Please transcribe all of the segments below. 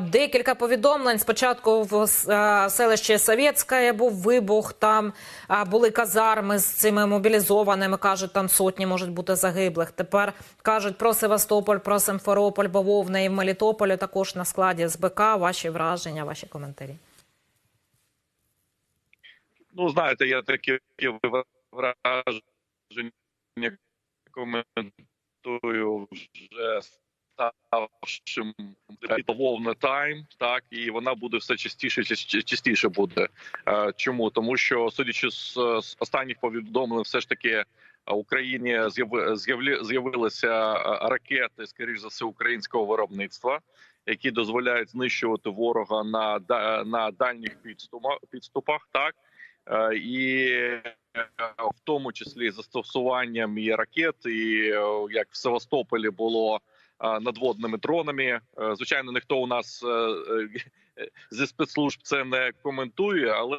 Декілька повідомлень. Спочатку в селищі Совєтське був вибух. Там були казарми з цими мобілізованими. кажуть, там сотні можуть бути загиблих. Тепер кажуть про Севастополь, про Симферополь, Бавовна і в Мелітополі також на складі СБК. Ваші враження, ваші коментарі. Ну, знаєте, я такі враження коментую вже ставшим бавовна тайм, так і вона буде все частіше, часті- частіше буде. Е, Чому? Тому що, судячи з, останніх повідомлень, все ж таки. Україні з'яви- з'явилися е, ракети, скоріш за все, українського виробництва, які дозволяють знищувати ворога на на дальніх підступах, підступах так Е, і е, в тому числі застосуванням і ракет, і е, як в Севастополі було е, надводними дронами. Е, Звичайно, ніхто у нас е, е, зі спецслужб це не коментує, але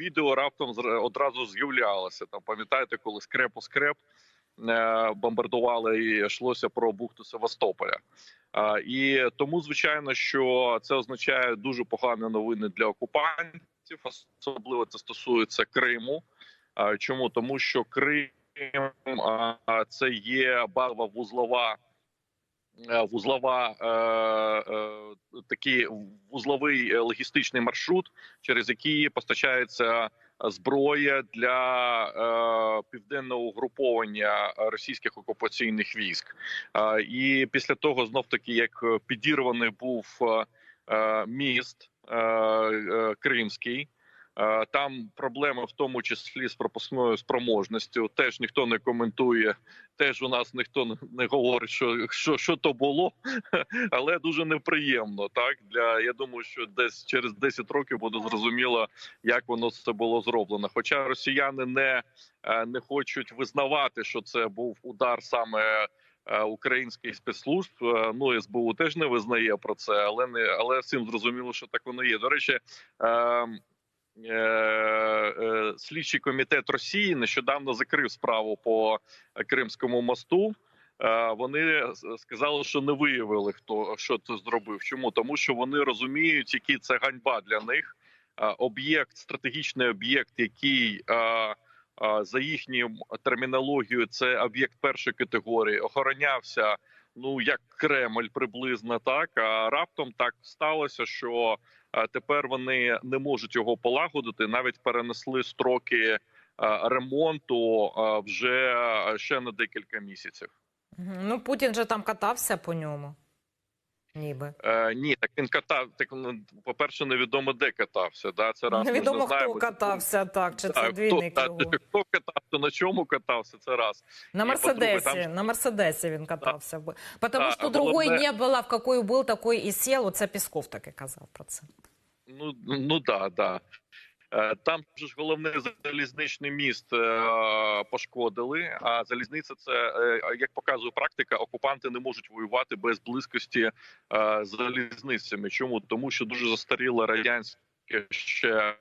відео раптом одразу з'являлося. Там пам'ятаєте, коли скреп у скреп бомбардували і йшлося про бухту Севастополя. І тому, звичайно, що це означає дуже погані новини для окупантів, особливо це стосується Криму. Чому тому, що Крим це є барва вузлова. Е, Вузлова е, е, такий вузловий логістичний маршрут, через який постачається зброя для південного угруповання російських окупаційних військ. І після того, знов таки, як підірваний був міст Кримський. Е, Там проблеми в тому числі з пропускною спроможністю. Теж ніхто не коментує. Теж у нас ніхто не- говорить, що що, що то було, але дуже неприємно. Так для я думаю, що десь через 10 років буде зрозуміло, як воно це було зроблено. Хоча росіяни не, е, не хочуть визнавати, що це був удар саме. е, Українських спецслужб ну СБУ теж не визнає про це, але не але всім зрозуміло, що так воно є. До речі, е, е, е, слідчий комітет Росії нещодавно закрив справу по Кримському мосту. Е, Вони сказали, що не виявили хто що це зробив. Чому тому, що вони розуміють, які це ганьба для них. Е, Об'єкт, стратегічний об'єкт, який е, е, за їхньою термінологією, це об'єкт першої категорії, охоронявся. Ну як Кремль приблизно так. А раптом так сталося, що е, тепер вони не можуть його полагодити. Навіть перенесли строки е, ремонту е, вже ще на декілька місяців. Ну, Путін же там катався по ньому. Ніби. Е, ні, так він катав. Так ну, по-перше, невідомо де катався. Да, це раз Невідомо, не хто знаємо. катався так, чи Да, це хто, двійник та, його. хто катався, на чому катався, це раз. На И, Мерседесе, там- на Мерседесе він катався. би. Потому Да, що другої головне- не було, в какой був, такой і сел. Оце Пісков таки казав про це. Ну ну да, да. Е, Там ж головне залізничний міст е, пошкодили. А залізниця це е, як показує практика, окупанти не можуть воювати без близькості з залізницями. Чому тому, що дуже застаріла радянське ще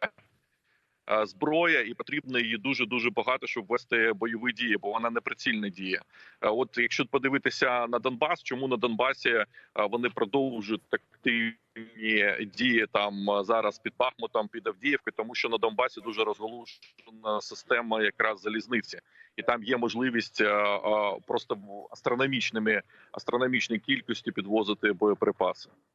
зброя, і потрібно її дуже дуже багато, щоб вести бойові дії, бо вона неприцільна діє. Е, От якщо подивитися на Донбас, чому на Донбасі вони продовжують активні дії там е, зараз під Бахмутом, під Авдіївкою, тому що на Донбасі дуже розголошена система якраз залізниці, і там є можливість е, е, просто астрономічними астрономічній кількості підвозити боєприпаси.